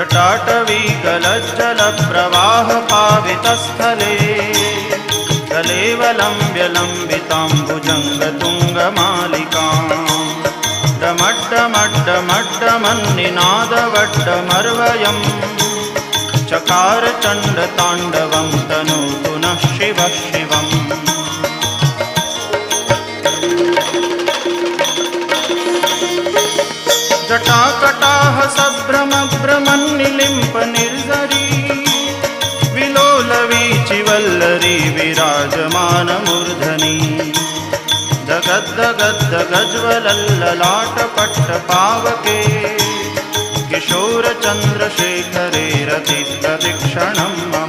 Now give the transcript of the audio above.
जटाटवीकलज्जलप्रवाहपावितस्थले कलेवलम्ब्य लम्बिताम्बुजङ्गतुङ्गमालिकाम् डमड्डमड्डमड्डमन्निनादवड्डमर्वयम् चकार चण्डताण्डवं तनोतु नः शिवः शिवम्। जटाकटाः सम्भ्रमभ्रमन्निलिम्प श्रीवल्लरी विराजमानमूर्धनी दगद्दगद्द गज्वलल्ललाटपट्टपावके किशोरचन्द्रशेखरे रचितभिक्षणम्